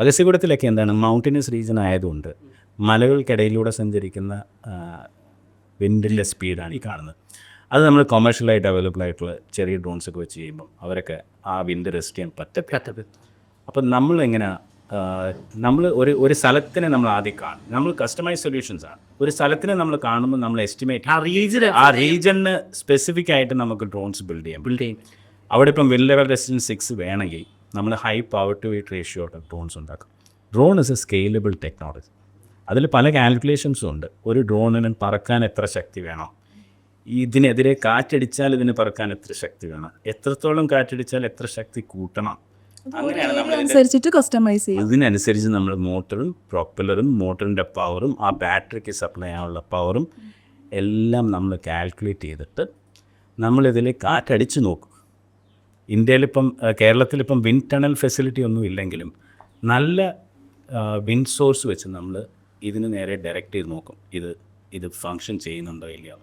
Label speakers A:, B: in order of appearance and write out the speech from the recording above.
A: അഗസ്യകൂടത്തിലൊക്കെ എന്താണ് mountainous region ആയതുകൊണ്ട് മലകൾക്കിടയിലൂടെ സഞ്ചരിക്കുന്ന വിൻഡിന്റെ സ്പീഡാണ് ഈ കാണുന്നത്. അത് നമ്മൾ കൊമേഴ്ഷ്യലായിട്ട് അവൈലബിൾ ആയിട്ടുള്ള ചെറിയ ഡ്രോൺസ് ഒക്കെ വെച്ച് ചെയ്യുമ്പോൾ അവരൊക്കെ ആ വിൻഡ് റെസ്റ്റ് ചെയ്യാൻ പറ്റത്തില്ല. അപ്പം നമ്മൾ എങ്ങനെ നമ്മൾ ഒരു ഒരു സ്ഥലത്തിനെ നമ്മൾ ആദ്യം കാണും. നമ്മൾ കസ്റ്റമൈസ് സൊല്യൂഷൻസ് ആണ്. ഒരു സ്ഥലത്തിനെ നമ്മൾ കാണുമ്പോൾ നമ്മൾ എസ്റ്റിമേറ്റ്
B: ആ റീജിയൻ
A: ആ റീജണിന് സ്പെസിഫിക് ആയിട്ട് നമുക്ക് ഡ്രോൺസ് ബിൽഡ് ചെയ്യാം.
B: ബിൽഡ് ചെയ്യും.
A: അവിടെ ഇപ്പം വിൻ ലെവൽ റെസിസ്റ്റൻസ് സിക്സ് വേണമെങ്കിൽ നമ്മൾ high power to weight ratio drones ഉണ്ടാക്കും. Drone is a scalable technology അതിൽ പല കാൽക്കുലേഷൻസും ഉണ്ട്. ഒരു ഡ്രോണിന് പറക്കാൻ എത്ര ശക്തി വേണം? ഇതിനെതിരെ കാറ്റടിച്ചാൽ ഇതിന് പറക്കാൻ എത്ര ശക്തി വേണം? എത്രത്തോളം കാറ്റടിച്ചാൽ എത്ര ശക്തി കൂട്ടണം? അങ്ങനെയാണ്
C: കസ്റ്റമൈസ്
A: ഇതിനനുസരിച്ച് നമ്മൾ മോട്ടറും പ്രൊപ്പലറും മോട്ടറിന്റെ പവറും ആ ബാറ്ററിക്ക് സപ്ലൈ ചെയ്യാനുള്ള പവറും എല്ലാം നമ്മൾ കാൽക്കുലേറ്റ് ചെയ്തിട്ട് നമ്മളിതിൽ കാറ്റടിച്ച് നോക്കും. ഇന്ത്യയിലിപ്പം കേരളത്തിലിപ്പം വിൻഡ് ടണൽ ഫെസിലിറ്റി ഒന്നും ഇല്ലെങ്കിലും നല്ല വിൻഡ് സോഴ്സ് വെച്ച് നമ്മൾ ഇതിന് നേരെ ഡയറക്റ്റ് ചെയ്ത് നോക്കും. ഇത് ഇത് ഫങ്ഷൻ ചെയ്യുന്നുണ്ടോ ഇല്ലയോ